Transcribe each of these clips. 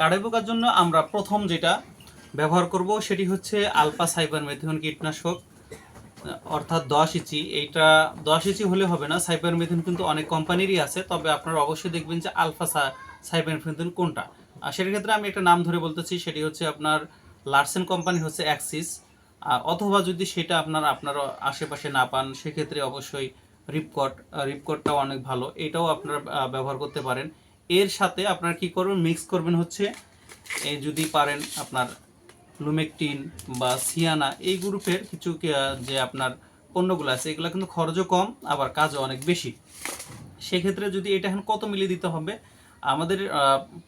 কাড়ে পোকার জন্য আমরা প্রথম যেটা ব্যবহার করব সেটি হচ্ছে আলফা সাইবার মেথিয়ন কীটনাশক, অর্থাৎ দশ ইচি এইটা দশ ইচি হলে হবে না, সাইবার মেথিন কিন্তু অনেক কোম্পানিরই আছে, তবে আপনারা অবশ্যই দেখবেন যে আলফা সাইবার মেথিন কোনটা। আর সেটার ক্ষেত্রে আমি একটা নাম ধরে বলতেছি, সেটি হচ্ছে আপনার লার্সেন কোম্পানি হচ্ছে অ্যাক্সিস। অথবা যদি সেটা আপনার আপনার আশেপাশে না পান, সেক্ষেত্রে অবশ্যই রিপকট রিপকটটাও অনেক ভালো। এটাও আপনারা ব্যবহার করতে পারেন। এর সাথে আপনার কি করবেন? মিক্স করবেন হচ্ছে এই যদি পারেন আপনার লুমেকটিন বা সিয়ানা এই গ্রুপের কিছু যে আপনার পণ্যগুলো আছে, এগুলো কিন্তু খরচও কম, আবার কাজও অনেক বেশি। সেক্ষেত্রে যদি এটা এখন কত মিলি দিতে হবে? আমাদের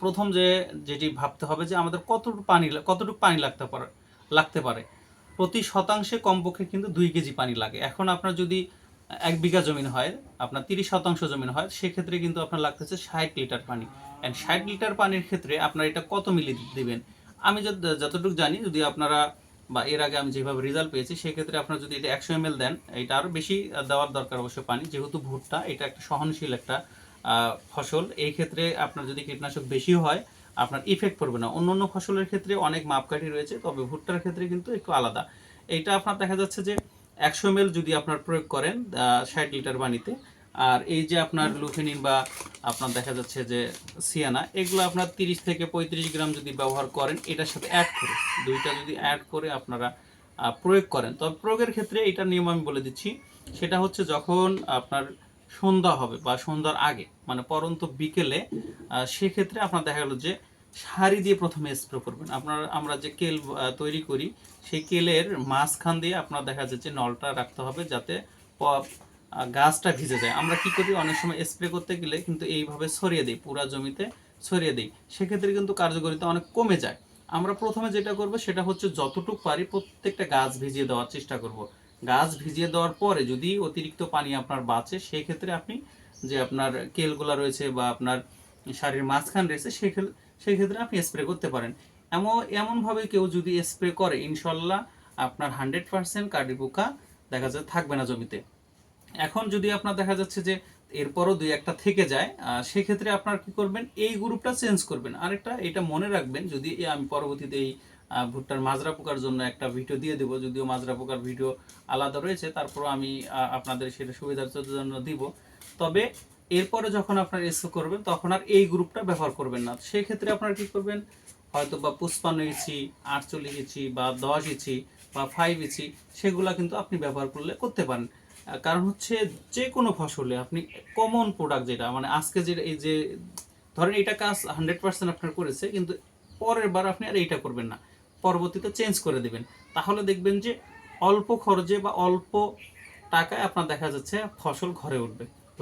প্রথম যে, যেটি ভাবতে হবে যে আমাদের কতটুকু পানি কতটুকু পানি লাগতে পারে লাগতে পারে? প্রতি শতাংশে কমপক্ষে কিন্তু দুই কেজি পানি লাগে। এখন আপনার যদি এক বিঘা জমিন হয়, আপনার তিরিশ শতাংশ জমিন হয়, সেক্ষেত্রে কিন্তু আপনার লাগতেছে ষাট লিটার পানি। অ্যান্ড ষাট লিটার পানির ক্ষেত্রে আপনার এটা কত মিলি দিবেন? আমি যত- যতটুকু জানি, যদি আপনারা বা এর আগে আমি যেভাবে রেজাল্ট পেয়েছি, সেক্ষেত্রে আপনারা যদি এটা একশো এম দেন, এটা আরও বেশি দেওয়ার দরকার অবশ্যই পানি, যেহেতু ভুট্টা, এটা একটা সহনশীল একটা ফসল। এই ক্ষেত্রে আপনার যদি কীটনাশক বেশি হয়, আপনার ইফেক্ট পড়বে না। অন্য অন্য ফসলের ক্ষেত্রে অনেক মাপকাঠি রয়েছে, তবে ভুট্টার ক্ষেত্রে কিন্তু একটু আলাদা। এইটা আপনার দেখা যাচ্ছে যে একশো এম যদি আপনার প্রয়োগ করেন ষাট লিটার পানিতে, আর এই যে আপনার লুফেনিন বা আপনার দেখা যাচ্ছে যে সিয়ানা, এগুলো আপনার তিরিশ থেকে পঁয়ত্রিশ গ্রাম যদি ব্যবহার করেন, এটার সাথে অ্যাড করে, দুইটা যদি অ্যাড করে আপনারা প্রয়োগ করেন। তবে প্রয়োগের ক্ষেত্রে এটার নিয়ম আমি বলে দিচ্ছি, সেটা হচ্ছে যখন আপনার সন্ধ্যা হবে বা সন্ধ্যার আগে মানে পরন্ত বিকেলে সেক্ষেত্রে আপনার দেখা গেল যে সারি দিয়ে প্রথমে স্প্রে করবেন। আপনার, আমরা যে কেল তৈরি করি, সেই কেলের মাঝখান দিয়ে আপনার দেখা যাচ্ছে নলটা রাখতে হবে যাতে গাছটা ভিজে যায়। আমরা কি করি, অনেক সময় স্প্রে করতে গেলে কিন্তু এইভাবে ছড়িয়ে দিই, পুরা জমিতে ছড়িয়ে দিই। সেক্ষেত্রে কিন্তু কার্যকারিতা অনেক কমে যায়। আমরা প্রথমে যেটা করব, সেটা হচ্ছে যতটুকু পারি প্রত্যেকটা গাছ ভিজিয়ে দেওয়ার চেষ্টা করব। গাছ ভিজিয়ে দেওয়ার পরে যদি অতিরিক্ত পানি আপনার বাঁচে সেই ক্ষেত্রে আপনি যে আপনার কেলগুলা রয়েছে বা আপনার শাড়ির মাঝখান রয়েছে ক্ষেত্রে সেই ক্ষেত্রে আপনি স্প্রে করতে পারেন। এমন, এমনভাবে কেউ যদি স্প্রে করে, ইনশাল্লাহ আপনার হান্ড্রেড পার্সেন্ট পোকা দেখা যায়, থাকবে না জমিতে। এখন যদি আপনার দেখা যাচ্ছে যে এরপরও দুই একটা থেকে যায় সেক্ষেত্রে আপনার কি করবেন, এই গ্রুপটা চেঞ্জ করবেন। আরেকটা, এটা মনে রাখবেন, যদি আমি পরবর্তীতে এই ভুট্টার মাজরা পোকার জন্য একটা ভিডিও দিয়ে দেবো, যদিও মাজরা পোকার ভিডিও আলাদা রয়েছে তারপর আমি আপনাদের সেটা সুবিধার জন্য দিব। তবে এরপরে যখন আপনার এসও করবেন, তখন আর এই গ্রুপটা ব্যবহার করবেন না। সেক্ষেত্রে আপনারা কি করবেন? হয়তো বা পুষ্পান্ন ইঞ্চি, আটচল্লিশ ইঞ্চি বা দশ ইঞ্চি বা ফাইভ ইঞ্চি সেগুলা কিন্তু আপনি ব্যবহার করলে করতে পারেন। কারণ হচ্ছে যে কোনো ফসলে আপনি কমন প্রোডাক্ট যেটা মানে আজকে যে এই যে, ধরেন এটা কাজ হান্ড্রেড পার্সেন্ট আপনার করেছে, কিন্তু পরের বার আপনি আর এইটা করবেন না। পরবর্তীতে চেঞ্জ করে দেবেন। তাহলে দেখবেন যে অল্প খরচে বা অল্প টাকায় আপনার দেখা যাচ্ছে ফসল ঘরে উঠবে।